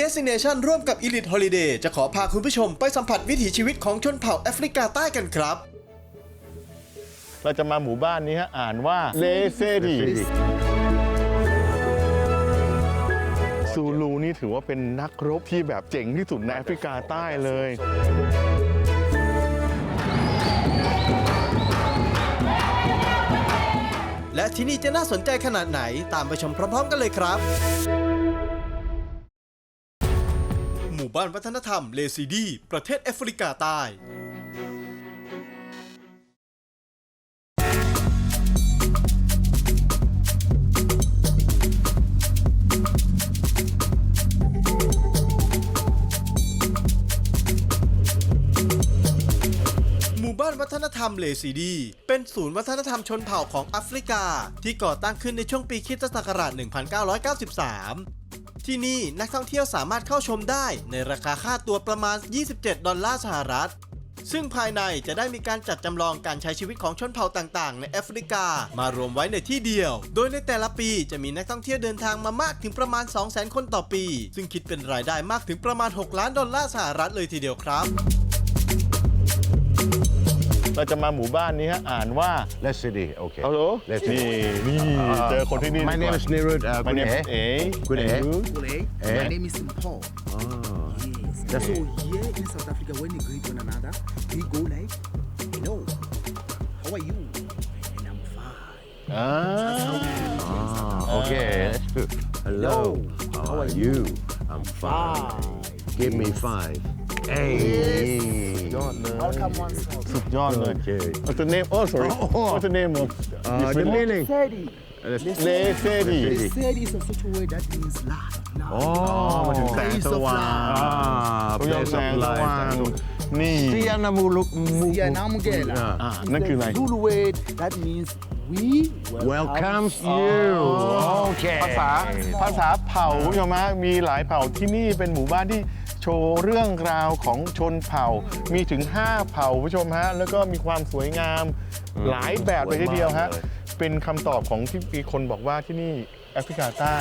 Destination ร่วมกับ Elite Holiday จะขอพาคุณผู้ชมไปสัมผัสวิถีชีวิตของชนเผ่าแอฟริกาใต้กันครับ เราจะมาหมู่บ้านนี้ฮะอ่านว่าเลเซรีซูลูนี่ถือว่าเป็นนักรบที่แบบเจ๋งที่สุดในแอฟริกาใต้เลย และที่นี่จะน่าสนใจขนาดไหนตามไปชมพร้อมๆกันเลยครับห มู่บ้านวัฒนธรรมเลซีดี ประเทศแอฟริกาใต้ หมู่บ้านวัฒนธรรมเลซีดี เป็นศูนย์วัฒนธรรมชนเผ่าของแอฟริกา ที่ก่อตั้งขึ้นในช่วงปีคริสตศักราช 1993 ที่นี่นักท่องเที่ยวสามารถเข้าชมได้ในราคาค่าตัวประมาณ 27 ดอลลาร์สหรัฐ ซึ่งภายในจะได้มีการจัดจำลองการใช้ชีวิตของชนเผ่าต่างๆ ในแอฟริกามารวมไว้ในที่เดียว โดยในแต่ละปีจะมีนักท่องเที่ยวเดินทางมามากถึงประมาณ 200,000 คนต่อปี ซึ่งคิดเป็นรายได้มากถึงประมาณ 6 ล้านดอลลาร์สหรัฐเลยทีเดียวครับ เราจะมาหมู่บ้านนี้ฮะอ่านว่า Let's see. Okay. ฮัลโหล Let's นี่ see. นี่เจอคนที่นี่ My ดีก name ว่า is Nirud. Uh, My good name day. is A Good And day. you? Ole, Eh? my name is Paul. Oh. Yes. That's so here in South Africa, when we greet one another, we go like, "Hello, how are you?" And I'm fine. อ่า Ah, okay. That's good. Hello. How are you? I'm fine. Give me five. Hey. ยอดเลย Welcome once more. สุดยอดเลย Okay. What's the name? Oh sorry What's the name of Uh, this the village? meaning. Sedi. เลเซรี They said it's a such a word that means light. Now, อ๋อมาถึงแสงสว่าง Ah, คุณยอม place แส of งสว่าง light. นี่ Siana muluk mu- Siyanamukela. Ah. อ่า It's นั่นคืออะไร the Zulu word that means we Welcomes you. Okay. ภาษาภาษาเผ่าคุณผู้ชมฮะมีหลายเผ่าที่นี่เป็นหมู่บ้านที่ โชว์เรื่องราวของชนเผ่า มีถึง 5 เผ่าคุณผู้ชมฮะ แล้วก็มีความสวยงามหลายแบบเลยทีเดียวฮะสวยมากเลยเป็นคำตอบของที่มีคนบอกว่าที่นี่แอฟริกาใต้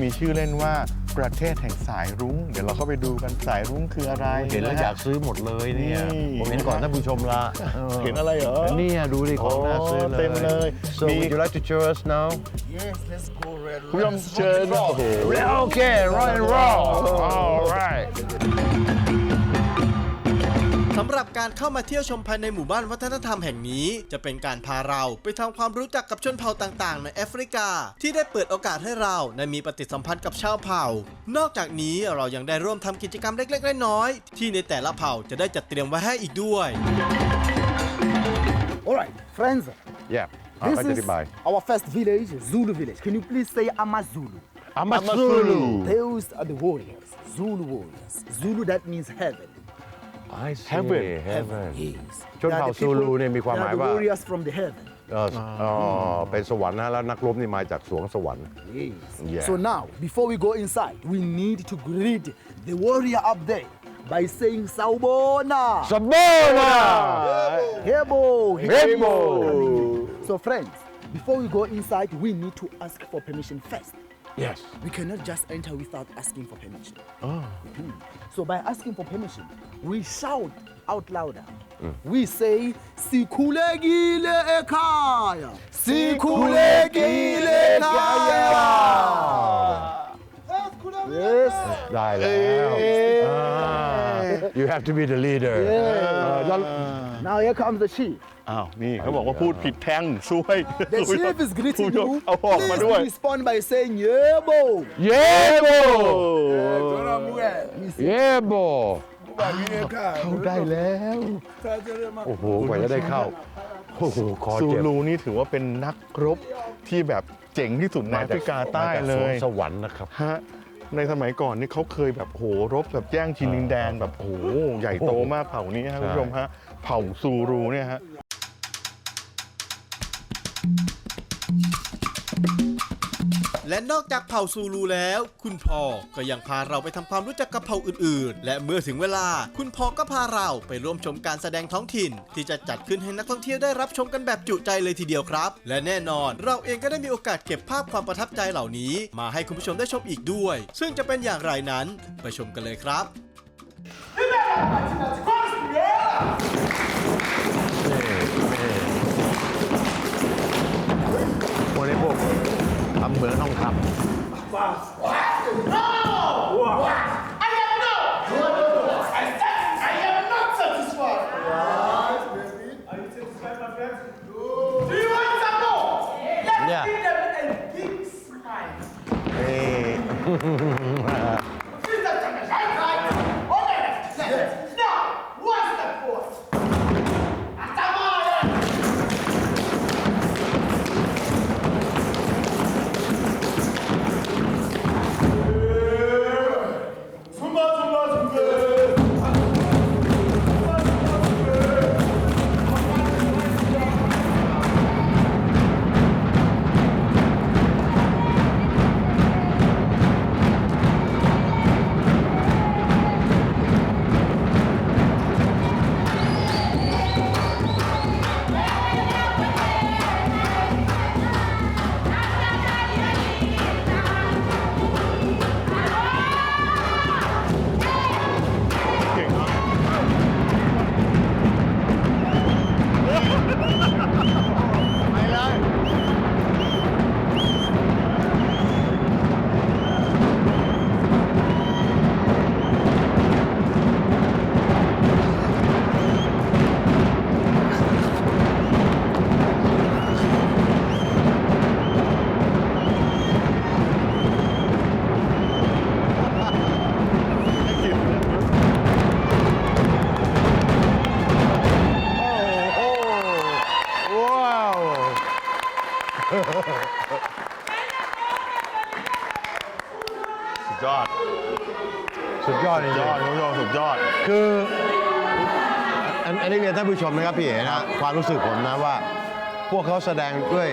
มีชื่อเล่นว่าประเทศแห่งสายรุ้ง เดี๋ยวเราเข้าไปดูกันสายรุ้งคืออะไรเห็นแล้วะฮะอยากซื้อหมดเลยเนี่ยนี่ผมเห็นก่อนท่านผู้ชมละออเห็นอะไรเหรอเนี่ยดูดิของน่าซื้อเลยเต็มเลย so มี would you like to show us now Yes, let's go red. คุณผู้ชมเชิญโอ้โห okay rock and roll การเข้ามาเที่ยวชมภายในหมู่บ้านวัฒนธรรมแห่งนี้ จะเป็นการพาเราไปทำความรู้จักกับชนเผ่าต่าง ๆ ในแอฟริกา ที่ได้เปิดโอกาสให้เราได้มีปฏิสัมพันธ์กับชาวเผ่า นอกจากนี้เรายังได้ร่วมทำกิจกรรมเล็กๆน้อยๆที่ในแต่ละเผ่าจะได้จัดเตรียมไว้ให้อีกด้วย All right, friends. yeah This เขาจะอ is ธิบาย our first village, Zulu village. Can you please say Amazulu? Amazulu Those are the warriors, Zulu warriors. Zulu that means heaven. I see Heaven heaven Yes. ชนเผ่า They are the ซูลู people- เนี่ยมีความห they มาย are the ว่า warriors from the heaven. เอ่ออ๋อเป็นสวรรค์นะแล้วนักรบนี่มาจากสวงสวรรค์ Yes. Yeah. So now, before we go inside, we need to greet the warrior up there by saying Sawubona. สมบูรณ์ Hebo. Hebo. So friends, before we go inside, we need to ask for permission first. Yes. We cannot just enter without asking for permission. Oh. Mm. So by asking for permission, we shout out louder. Mm. We say, Sikulekile ekaya. Sikulekile ekaya. Yes. Yes. Yes. Yes. Yes. Yes. Yes. You have to be the leader เออแล้ว Now here comes the chief. อ้าว นี่เขาบอกว่าพูดผิดแท่งซวย The chief is greeting คุณผู้ชม you. เอาออกมาด้วย Please respond by saying, Yebo. เย้โบ Miss เย้โบ Ekaya. เข้าได้แล้ว โอ้โหกว่าจะได้เข้า โอ้โหคอซูเจ็บลูนี่ถือว่าเป็นนักรบที่แบบเจ๋งที่สุดในแอฟริกาใต้มจกเลสวงยสวรรค์นะครับ ฮะ ในสมัยก่อนนี่เขาเคยแบบโหรบแบบแย่งชิงดินแดนแบบโหใหญ่โตมากเผ่านี้ครับคุณผู้ชมฮะเผ่าซูรูเนี่ยฮะ และนอกจากเผ่าซูลูแล้ว คุณพ่อก็ยังพาเราไปทำความรู้จักกับเผ่าอื่นๆ และเมื่อถึงเวลา คุณพ่อก็พาเราไปร่วมชมการแสดงท้องถิ่น ที่จะจัดขึ้นให้นักท่องเที่ยวได้รับชมกันแบบจุใจเลยทีเดียวครับ และแน่นอน เราเองก็ได้มีโอกาสเก็บภาพความประทับใจเหล่านี้ มาให้คุณผู้ชมได้ชมอีกด้วย ซึ่งจะเป็นอย่างไรนั้นไปชมกันเลยครับ เหมืองทองคำ สุดยอดจสุริดงยอดคุณผู้ชมสุดยอดๆคืออันอันนี้เรียนท่านผู้ชมนะครับพี่เอ๋นะความรู้สึกผมนะว่า พวกเขาแสดงด้วย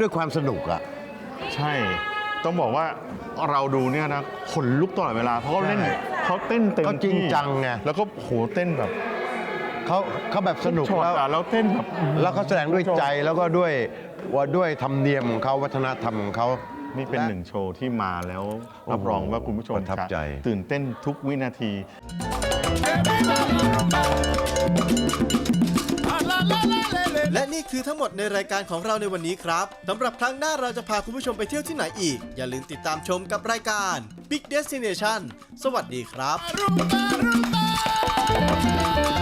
ด้วยความสนุกอะใช่ ต้องบอกว่าเราดูเนี่ยนะขนลุกตลอดเวลาเพราะเขาเล่นใช่เขาเต้นเต็มเขาจริงที่จังไงแล้วก็โหเต้นแบบเขาเขาแบบสนุกช็อตแล้วอะแล้วเต้นแบบแล้วเขาแสดงด้วยใจแล้วก็ด้วยว่าด้วยธรรมเนียมของเขาวัฒนธรรมของเขา นี่เป็นหนึ่งโชว์ที่มาแล้วรับรองว่าคุณผู้ชมประทับใจ ตื่นเต้นทุกวินาที และนี่คือทั้งหมดในรายการของเราในวันนี้ครับสำหรับครั้งหน้าเราจะพาคุณผู้ชมไปเที่ยวที่ไหนอีก อย่าลืมติดตามชมกับรายการ Big Destination สวัสดีครับ Rumba, rumba.